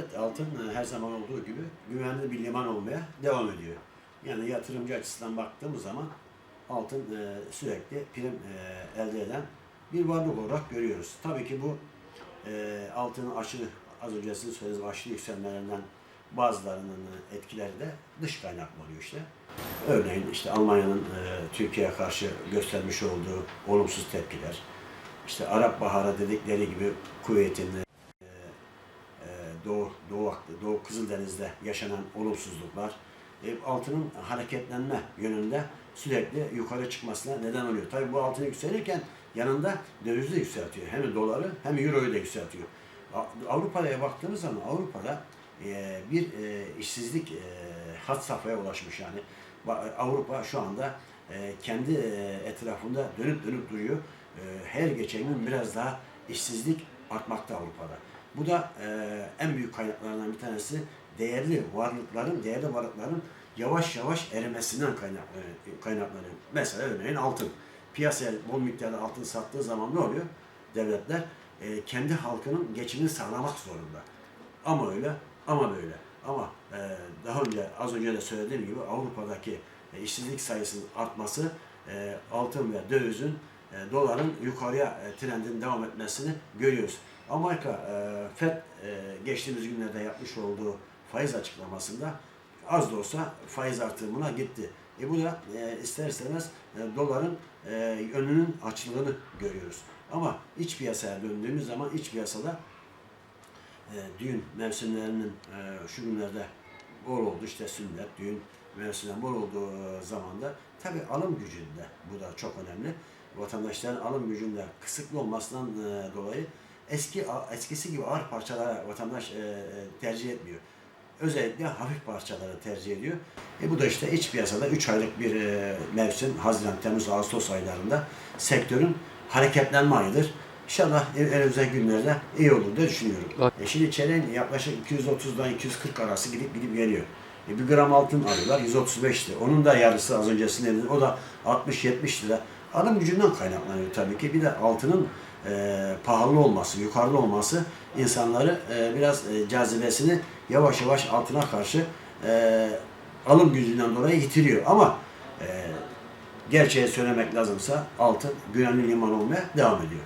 Evet altın e, her zaman olduğu gibi güvenli bir liman olmaya devam ediyor. Yani yatırımcı açısından baktığımız zaman altın e, sürekli prim e, elde eden bir varlık olarak görüyoruz. Tabii ki bu altının aşırı az önce sizin söylediğiniz aşırı yükselmelerinden bazılarının etkileri de dış kaynaklı oluyor işte. Örneğin işte Almanya'nın Türkiye'ye karşı göstermiş olduğu olumsuz tepkiler, işte Arap Baharı dedikleri gibi Kuveyt'in e, Doğu, Doğu, Doğu Kızıldeniz'de yaşanan olumsuzluklar e, altının hareketlenme yönünde sürekli yukarı çıkmasına neden oluyor. Tabii bu altın yükselirken yanında dövizi de yükseltiyor. Hem doları hem euroyu da yükseltiyor. Avrupa'ya baktığımız zaman Avrupa'da e, bir e, işsizlik e, hat safhaya ulaşmış yani. Ba- Avrupa şu anda e, kendi e, etrafında dönüp dönüp duruyor. E, her geçen gün biraz daha işsizlik artmakta Avrupa'da. Bu da e, en büyük kaynaklarından bir tanesi değerli varlıkların, değerli varlıkların yavaş yavaş erimesinden kaynaklanıyor. Mesela örneğin altın. Piyasaya bol miktarda altın sattığı zaman ne oluyor? Devletler e, kendi halkının geçimini sağlamak zorunda. Ama öyle, ama böyle. Ama e, daha önce, az önce de söylediğim gibi Avrupa'daki e, işsizlik sayısının artması e, altın ve dövizin, e, doların yukarıya e, trendin devam etmesini görüyoruz. Amerika e, FED e, geçtiğimiz günlerde yapmış olduğu faiz açıklamasında az da olsa faiz artırımına gitti. E bu da e, ister istemez doların önünün açıldığını görüyoruz. Ama iç piyasaya döndüğümüz zaman iç piyasada e, düğün mevsimlerinin şu günlerde bol oldu işte sünnet, düğün mevsimlerinin bol olduğu zamanda tabi alım gücünde bu da çok önemli. Vatandaşların alım gücünde kısıtlı olmasından e, dolayı eski eskisi gibi ağır parçalara vatandaş e, e, tercih etmiyor. Özellikle hafif parçaları tercih ediyor. E bu da işte iç piyasada 3 aylık bir e, mevsim, Haziran, Temmuz, Ağustos aylarında sektörün hareketlenme ayıdır. İnşallah en önümüzdeki günlerde iyi olur diye düşünüyorum. E şimdi çeyreğin yaklaşık 230'dan 240 arası gidip gidip geliyor. E bir gram altın alıyorlar 135 lira. Onun da yarısı az öncesinde dedim. O da 60-70 lira. Alım gücünden kaynaklanıyor tabii ki. Bir de altının e, pahalı olması, yukarıda olması insanları e, biraz e, cazibesini yavaş yavaş altına karşı e, alım gücünden dolayı yitiriyor. Ama e, gerçeği söylemek lazımsa altın güvenli liman olmaya devam ediyor.